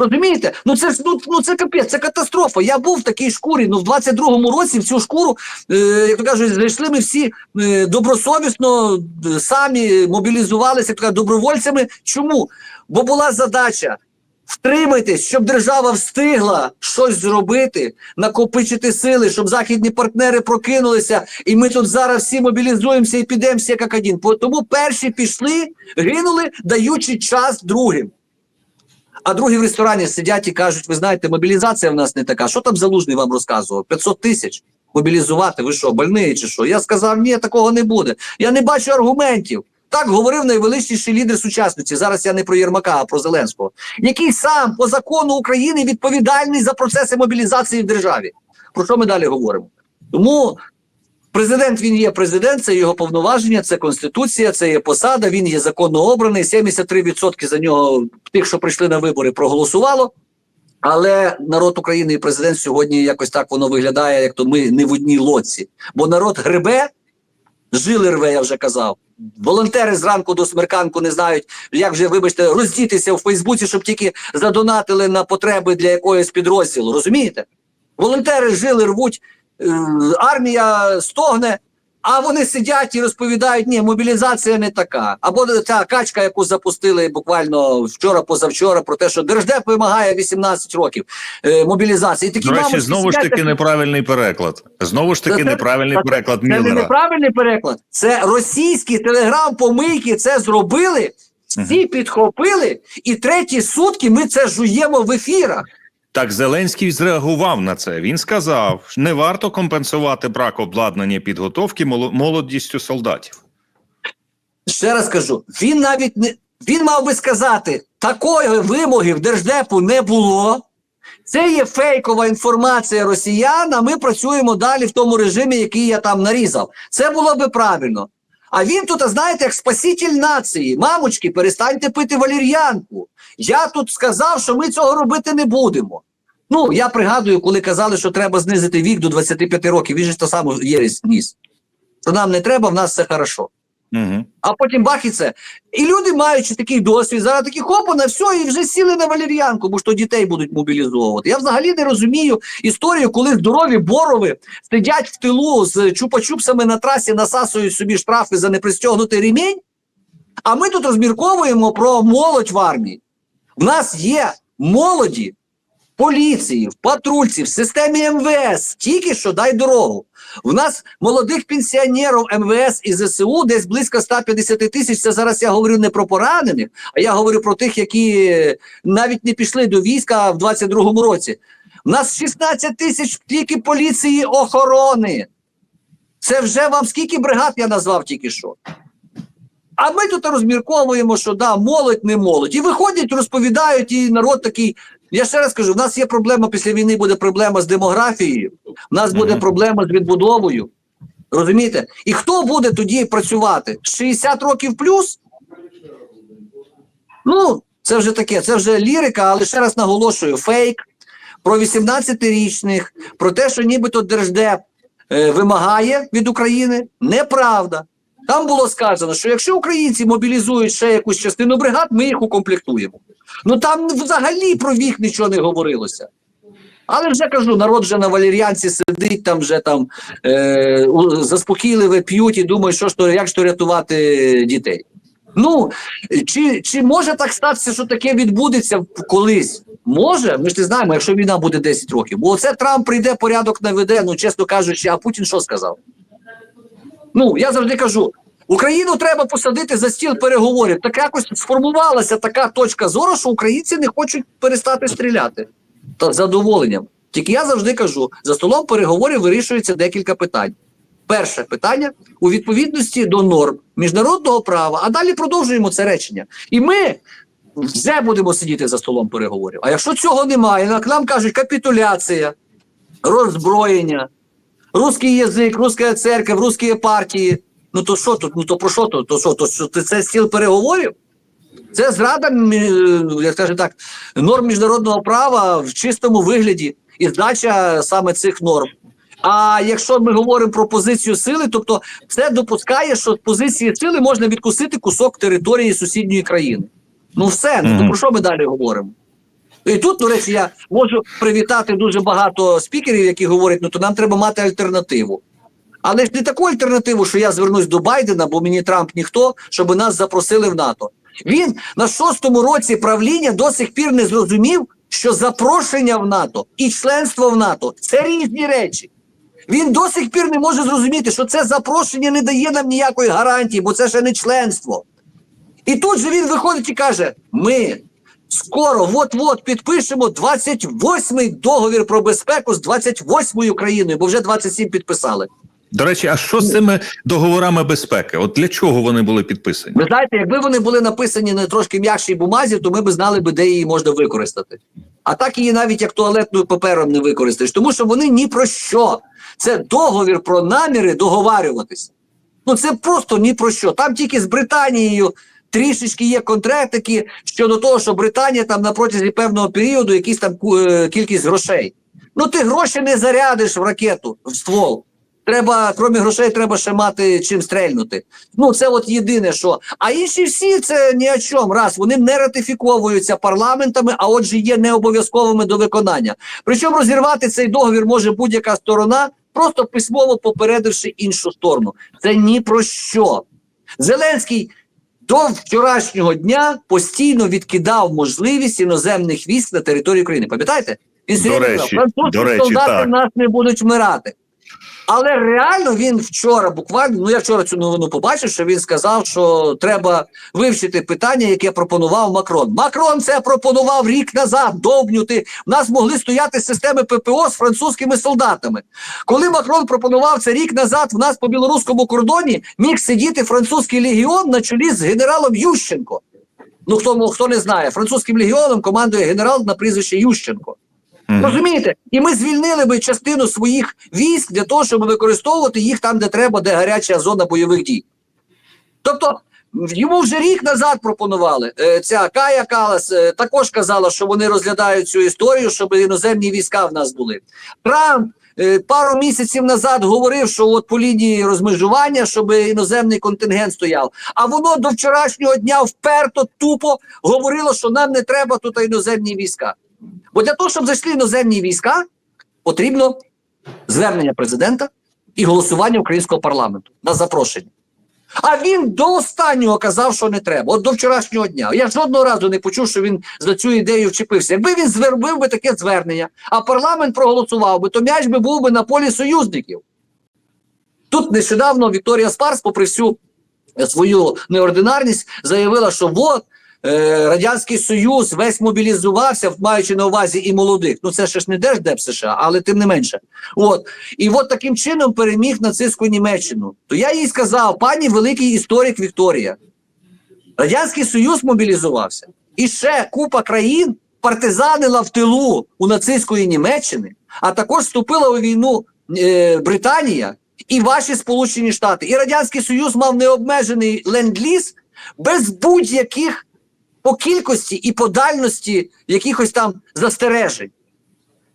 Розумієте? Ну це ж ну, ну це капець, це катастрофа. Я був в такій шкурі. Ну в 22-му році в цю шкуру, е, як то кажуть, зайшли ми всі е, добросовісно е, самі мобілізувалися як добровольцями. Чому? Бо була задача. Втримайтесь, щоб держава встигла щось зробити, накопичити сили, щоб західні партнери прокинулися, і ми тут зараз всі мобілізуємося і підемо всі як один. Тому перші пішли, гинули, даючи час другим. А другі в ресторані сидять і кажуть: ви знаєте, мобілізація в нас не така. Що там залужний вам розказував? 500 тисяч мобілізувати. Ви що, больні чи що? Я сказав, ні, такого не буде. Я не бачу аргументів. Так говорив найвеличніший лідер сучасності. Зараз я не про Єрмака, а про Зеленського, який сам по закону України відповідальний за процеси мобілізації в державі. Про що ми далі говоримо? Тому президент він є президент, це його повноваження, це конституція, це є посада. Він є законно обраний. 73% за нього тих, що прийшли на вибори, проголосувало. Але народ України і президент сьогодні якось так воно виглядає, як то ми не в одній лодці. Бо народ гребе, жили рве, я вже казав. Волонтери зранку до смерканку не знають, як вже, вибачте, роздітися в Фейсбуці, щоб тільки задонатили на потреби для якогось підрозділу. Розумієте? Волонтери жили, рвуть, армія стогне, а вони сидять і розповідають, ні, мобілізація не така. Або та качка, яку запустили буквально вчора-позавчора, про те, що Держдеп вимагає 18 років е, мобілізації. І такі До речі, знову ж таки неправильний переклад. Знову ж таки, Це- неправильний це- переклад Це не неправильний переклад. Це російські телеграм-помийки це зробили, всі підхопили, і треті сутки ми це жуємо в ефірах. Так, Зеленський зреагував на це. Він сказав, не варто компенсувати брак обладнання підготовки молодістю солдатів. Ще раз кажу, він навіть не він мав би сказати, такої вимоги в держдепу не було. Це є фейкова інформація росіян. а Ми працюємо далі в тому режимі, який я там нарізав. Це було би правильно. А він тут, знаєте, як спаситель нації. Мамочки, перестаньте пити валір'янку. Я тут сказав, що ми цього робити не будемо. Ну, я пригадую, коли казали, що треба знизити вік до 25 років. Він же то саме єресь ніс. Що нам не треба, в нас все хорошо. Угу. А потім бах і це. І люди, маючи такий досвід, зараз такі хопа на все, і вже сіли на валер'янку, бо ж то дітей будуть мобілізовувати. Я взагалі не розумію історію, коли здорові борови сидять в тилу з чупа-чупсами на трасі, насасують собі штрафи за непристягнутий ремінь. А ми тут розмірковуємо про молодь в армії. В нас є молоді поліції, в патрульці, в системі МВС. Тільки що дай дорогу. В нас молодих пенсіонерів МВС і ЗСУ десь близько 150 тисяч. Це зараз я говорю не про поранених, а я говорю про тих, які навіть не пішли до війська в 22-му році. У нас 16 тисяч тільки поліції охорони. Це вже вам скільки бригад я назвав тільки що. А ми тут розмірковуємо, що да, молодь не молодь. І виходять, розповідають, і народ такий. Я ще раз кажу: в нас є проблема після війни, буде проблема з демографією, в нас буде проблема з відбудовою. Розумієте? І хто буде тоді працювати? 60 років плюс? Ну, це вже таке, це вже лірика, але ще раз наголошую: фейк про 18-річних, про те, що нібито Держдеп е, вимагає від України, неправда. Там було сказано, що якщо українці мобілізують ще якусь частину бригад, ми їх укомплектуємо. Ну там взагалі про вік нічого не говорилося. Але вже кажу, народ вже на валер'янці сидить, там вже там е, заспокійливе п'ють і думають, що ж то, як ж рятувати дітей. Ну, чи, чи може так статися, що таке відбудеться колись? Може, ми ж не знаємо, якщо війна буде 10 років. Бо оце Трамп прийде, порядок наведе, ну чесно кажучи, а Путін що сказав? Ну, я завжди кажу: Україну треба посадити за стіл переговорів. Так якось сформувалася така точка зору, що українці не хочуть перестати стріляти. Та задоволенням. Тільки я завжди кажу: за столом переговорів вирішується декілька питань. Перше питання у відповідності до норм міжнародного права, а далі продовжуємо це речення. І ми вже будемо сидіти за столом переговорів. А якщо цього немає, як нам кажуть капітуляція, роззброєння, русський язик, русська церква, русські партії. Ну то що тут? Ну то про що то? То що? То що це- це стіл переговорів? Це зрада, як скажемо так, норм міжнародного права в чистому вигляді і здача саме цих норм. А якщо ми говоримо про позицію сили, тобто це допускає, що з позиції сили можна відкусити кусок території сусідньої країни. Ну все, ну то про що ми далі говоримо? І тут, до речі, я можу привітати дуже багато спікерів, які говорять, ну то нам треба мати альтернативу. Але ж не таку альтернативу, що я звернусь до Байдена, бо мені Трамп ніхто, щоб нас запросили в НАТО. Він на шостому році правління до сих пір не зрозумів, що запрошення в НАТО і членство в НАТО це різні речі. Він до сих пір не може зрозуміти, що це запрошення не дає нам ніякої гарантії, бо це ще не членство. І тут же він виходить і каже: ми скоро, от-от підпишемо 28-й договір про безпеку з 28-ю країною, бо вже 27 підписали. До речі, а що з цими договорами безпеки? От для чого вони були підписані? Ви знаєте, якби вони були написані на трошки м'якшій бумазі, то ми б знали би, де її можна використати. А так її навіть як туалетною папером не використаєш, тому що вони ні про що. Це договір про наміри договарюватися. Ну це просто ні про що. Там тільки з Британією трішечки є конкретики щодо того, що Британія там на протязі певного періоду якісь там е, кількість грошей. Ну ти гроші не зарядиш в ракету, в ствол. Треба, крім грошей, треба ще мати чим стрельнути. Ну, це от єдине, що. А інші всі це ні о чому. Раз вони не ратифіковуються парламентами, а отже, є необов'язковими до виконання. Причому розірвати цей договір може будь-яка сторона, просто письмово попередивши іншу сторону. Це ні про що. Зеленський до вчорашнього дня постійно відкидав можливість іноземних військ на території України. Пам'ятаєте? Він До речі, казав, до речі, солдати так. нас не будуть вмирати. Але реально він вчора буквально, ну я вчора цю новину побачив, що він сказав, що треба вивчити питання, яке пропонував Макрон. Макрон це пропонував рік назад довбнюти. В нас могли стояти системи ППО з французькими солдатами. Коли Макрон пропонував це рік назад, в нас по білоруському кордоні міг сидіти французький легіон на чолі з генералом Ющенко. Ну хто, хто не знає, французьким легіоном командує генерал на прізвище Ющенко. Мгм. Розумієте? І ми звільнили би частину своїх військ для того, щоб використовувати їх там, де треба, де гаряча зона бойових дій. Тобто йому вже рік назад пропонували. Е, Ця Кая Калас е, також казала, що вони розглядають цю історію, щоб іноземні війська в нас були. Трамп е, пару місяців назад говорив, що от по лінії розмежування, щоб іноземний контингент стояв. А воно до вчорашнього дня вперто, тупо говорило, що нам не треба тут іноземні війська. Бо для того, щоб зайшли іноземні війська, потрібно звернення президента і голосування українського парламенту на запрошення. А він до останнього казав, що не треба. От до вчорашнього дня. Я жодного разу не почув, що він за цю ідею вчепився. Якби він звернув би таке звернення, а парламент проголосував би, то м'яч би був би на полі союзників. Тут нещодавно Вікторія Спарс, попри всю е, свою неординарність, заявила, що от Радянський Союз весь мобілізувався, маючи на увазі і молодих. Ну це ще ж не Держдеп США, але тим не менше. От. І от таким чином переміг нацистську Німеччину. То я їй сказав, пані великий історик Вікторія, Радянський Союз мобілізувався. І ще купа країн партизанила в тилу у нацистської Німеччини, а також вступила у війну е, Британія і ваші Сполучені Штати. І Радянський Союз мав необмежений ленд-ліз без будь-яких по кількості і по дальності якихось там застережень.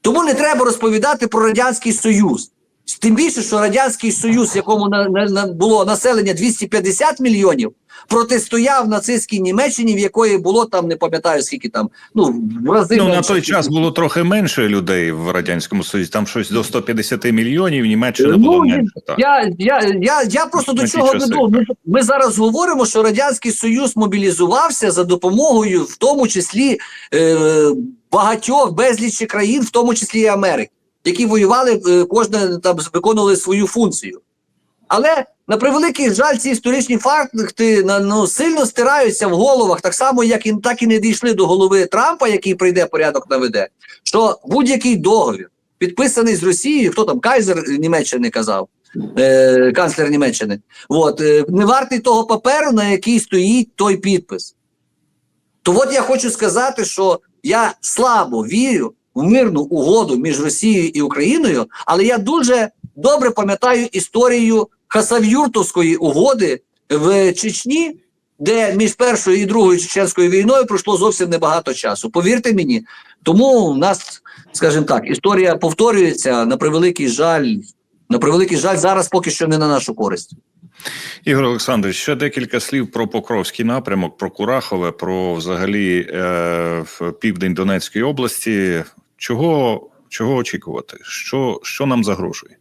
Тому не треба розповідати про Радянський Союз. Тим більше, що Радянський Союз, якому на, на, на було населення 250 мільйонів, протистояв нацистській Німеччині, в якої було там, не пам'ятаю скільки там, ну в рази Ну, на той час було трохи менше людей в радянському союзі. Там щось до 150 мільйонів. Німеччина було Ну, менше. Так. Я, я, я, я просто до чого веду. Ми, ми зараз говоримо, що Радянський Союз мобілізувався за допомогою, в тому числі е, багатьох безлічі країн, в тому числі і Америки, які воювали, е, кожна там виконували свою функцію. Але на превеликий жаль, ці історичні факти ну, сильно стираються в головах, так само, як і так і не дійшли до голови Трампа, який прийде порядок наведе, що будь-який договір, підписаний з Росією, хто там Кайзер Німеччини казав, е, канцлер Німеччини, от, е, не вартий того паперу, на який стоїть той підпис. То от я хочу сказати, що я слабо вірю мирну угоду між Росією і Україною, але я дуже добре пам'ятаю історію Хасавюртовської угоди в Чечні, де між першою і другою чеченською війною пройшло зовсім небагато часу. Повірте мені, тому у нас, скажімо так, історія повторюється на превеликий жаль. На превеликий жаль, зараз поки що не на нашу користь. Ігор Олександрович, ще декілька слів про Покровський напрямок, про Курахове, про взагалі е, південь Донецької області. Чого, чого очікувати? Що, що нам загрожує?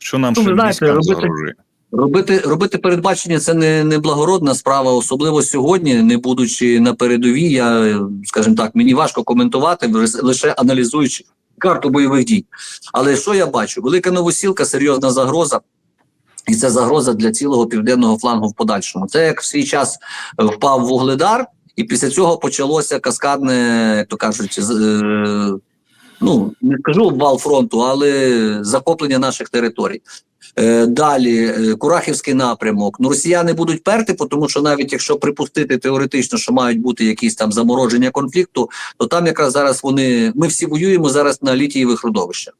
Що нам Ну, ще знаєте, робити- загрожує? Робити, робити передбачення це не, не благородна справа, особливо сьогодні, не будучи на передовій. Я, скажімо так, мені важко коментувати, лише- лише аналізуючи карту бойових дій. Але що я бачу? Велика новосілка, серйозна загроза. І це загроза для цілого південного флангу в подальшому. Це як в свій час е, впав вугледар, і після цього почалося каскадне, як то кажуть, е, ну не скажу обвал фронту, але захоплення наших територій. Е, Далі е, Курахівський напрямок. Ну, росіяни будуть перти, тому що навіть якщо припустити теоретично, що мають бути якісь там замороження конфлікту, то там якраз зараз вони. Ми всі воюємо зараз на літієвих родовищах.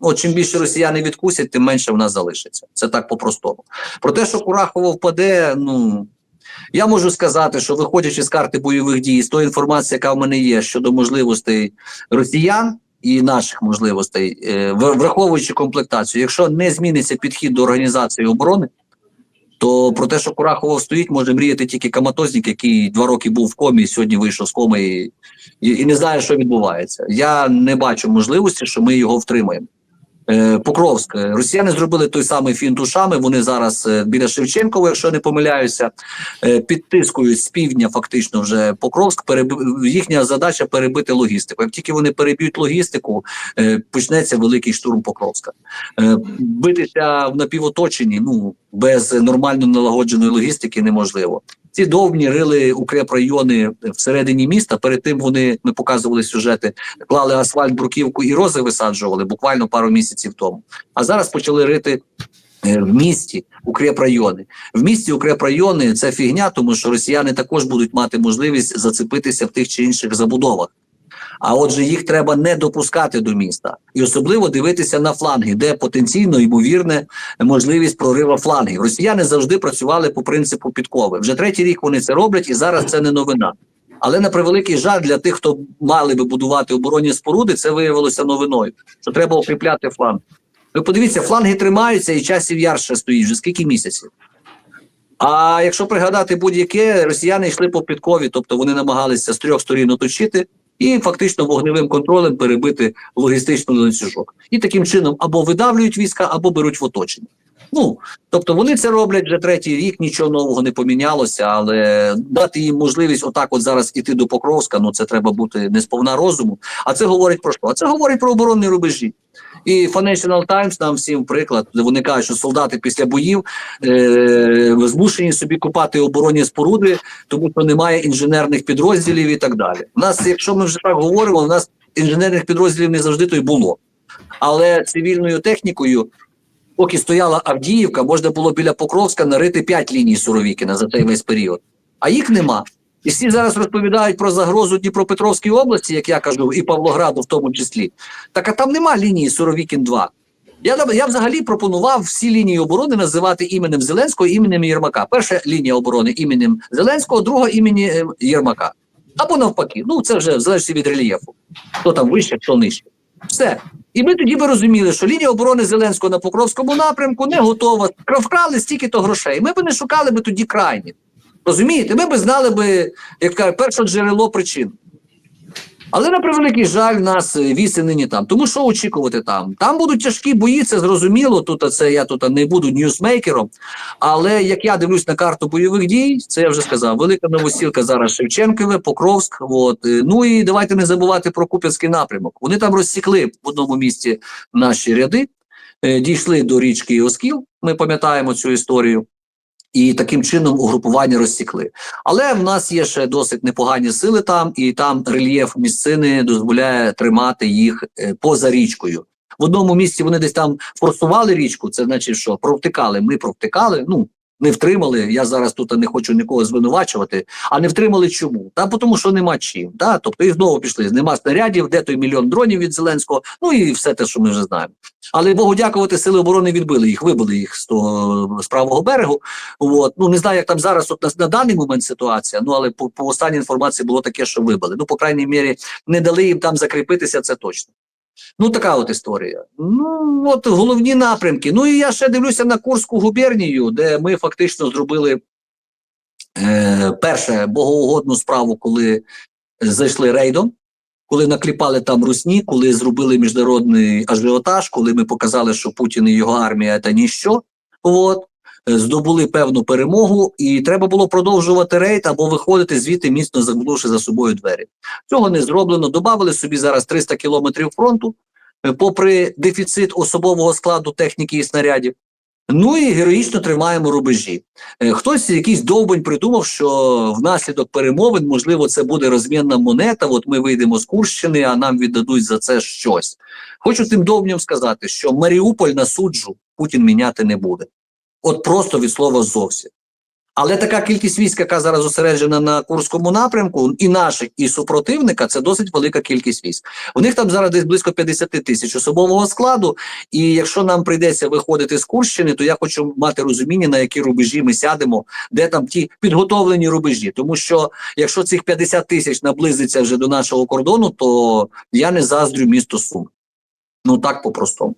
От чим більше росіяни відкусять, тим менше в нас залишиться. Це так по-простому. Про те, що Курахово впаде, ну я можу сказати, що виходячи з карти бойових дій, з тої інформації, яка в мене є щодо можливостей росіян і наших можливостей, е, враховуючи комплектацію, якщо не зміниться підхід до організації оборони, то про те, що Курахово стоїть, може мріяти тільки Каматозник, який два роки був в комі, сьогодні вийшов з коми і, і, і не знає, що відбувається. Я не бачу можливості, що ми його втримаємо. Е, Покровськ. Росіяни зробили той самий фінт ушами. Вони зараз е, біля Шевченкова, якщо не помиляюся, е, підтискують з півдня фактично вже Покровськ. Їхня задача перебити логістику. Як тільки вони переб'ють логістику, почнеться великий штурм Покровська. Битися в напівоточенні ну без нормально налагодженої логістики неможливо. Ці довбні рили укрепрайони всередині міста. Перед тим вони ми показували сюжети, клали асфальт, бруківку і рози висаджували буквально пару місяців тому. А зараз почали рити. е, В місті укрепрайони. В місті укрепрайони це фігня, тому що росіяни також будуть мати можливість зацепитися в тих чи інших забудовах. А отже, їх треба не допускати до міста і особливо дивитися на фланги, де потенційно ймовірне можливість прорива флангів. Росіяни завжди працювали по принципу підкови. Вже третій рік вони це роблять, і зараз це не новина. Але на превеликий жаль для тих, хто мали би будувати оборонні споруди, це виявилося новиною. Що треба укріпляти фланг. Ви подивіться, фланги тримаються, і часів яр ще стоїть вже скільки місяців. А якщо пригадати будь-яке, росіяни йшли по підкові, тобто вони намагалися з трьох сторін оточити і фактично вогневим контролем перебити логістичний ланцюжок. І таким чином або видавлюють війська, або беруть в оточення. Ну тобто вони це роблять вже третій рік, нічого нового не помінялося, але дати їм можливість отак, от зараз іти до Покровська. Ну це треба бути не сповна розуму. А це говорить про що? А це говорить про оборонні рубежі. І Financial Times нам всім приклад, вони кажуть, що солдати після боїв е, змушені собі купати оборонні споруди, тому що немає інженерних підрозділів і так далі. У нас, якщо ми вже так говоримо, у нас інженерних підрозділів не завжди то й було. Але цивільною технікою, поки стояла Авдіївка, можна було біля Покровська нарити 5 ліній Суровікіна за цей весь період. А їх нема. І всі зараз розповідають про загрозу Дніпропетровській області, як я кажу, і Павлограду в тому числі. Так а там нема лінії Суровікін 2 я, я взагалі пропонував всі лінії оборони називати іменем Зеленського, іменем Єрмака. Перша лінія оборони іменем Зеленського, друга імені е, Єрмака. Або навпаки. Ну це вже залежить від рельєфу. Хто там вище, хто нижче. Все. І ми тоді би розуміли, що лінія оборони Зеленського на Покровському напрямку не готова. Вкрали стільки-то грошей. Ми б не шукали би тоді крайні. Розумієте, ми б знали би, як кажуть, перше джерело причин. Але на превеликий жаль, нас віси нині там. Тому що очікувати там? Там будуть тяжкі бої, це зрозуміло. Тут це я тут не буду ньюсмейкером. Але як я дивлюсь на карту бойових дій, це я вже сказав. Велика новосілка зараз Шевченкове, Покровськ. От ну і давайте не забувати про Куп'янський напрямок. Вони там розсікли в одному місці наші ряди, е, дійшли до річки Оскіл. Ми пам'ятаємо цю історію. І таким чином угрупування розсікли. Але в нас є ще досить непогані сили там, і там рельєф місцини дозволяє тримати їх е, поза річкою. В одному місці вони десь там форсували річку, це значить, що провтикали. Ми провтикали. Ну не втримали. Я зараз тут не хочу нікого звинувачувати. А не втримали чому? Та тому, що нема чим. Та? Тобто і знову пішли. Нема снарядів, де той мільйон дронів від Зеленського. Ну і все те, що ми вже знаємо. Але Богу дякувати, сили оборони відбили їх, вибили їх з того з правого берегу. От ну не знаю, як там зараз от на, на даний момент ситуація. Ну але по, по останній інформації було таке, що вибили. Ну, по крайній мірі, не дали їм там закріпитися, це точно. Ну, така от історія. Ну, от головні напрямки. Ну і я ще дивлюся на Курську губернію, де ми фактично зробили е, перше богоугодну справу, коли зайшли рейдом, коли накліпали там русні, коли зробили міжнародний ажіотаж, коли ми показали, що Путін і його армія це ніщо. От. Е, Здобули певну перемогу, і треба було продовжувати рейд або виходити звідти, міцно замкнувши за собою двері. Цього не зроблено. Добавили собі зараз 300 кілометрів фронту, е, попри дефіцит особового складу техніки і снарядів. Ну і героїчно тримаємо рубежі. Е, Хтось якийсь довбень придумав, що внаслідок перемовин, можливо, це буде розмінна монета. От ми вийдемо з Курщини, а нам віддадуть за це щось. Хочу тим довбням сказати, що Маріуполь на суджу Путін міняти не буде. От просто від слова зовсім. Але така кількість військ, яка зараз зосереджена на Курському напрямку, і наших, і супротивника, це досить велика кількість військ. У них там зараз десь близько 50 тисяч особового складу. І якщо нам прийдеться виходити з Курщини, то я хочу мати розуміння, на які рубежі ми сядемо, де там ті підготовлені рубежі. Тому що якщо цих 50 тисяч наблизиться вже до нашого кордону, то я не заздрю місто Сум. Ну так по-простому.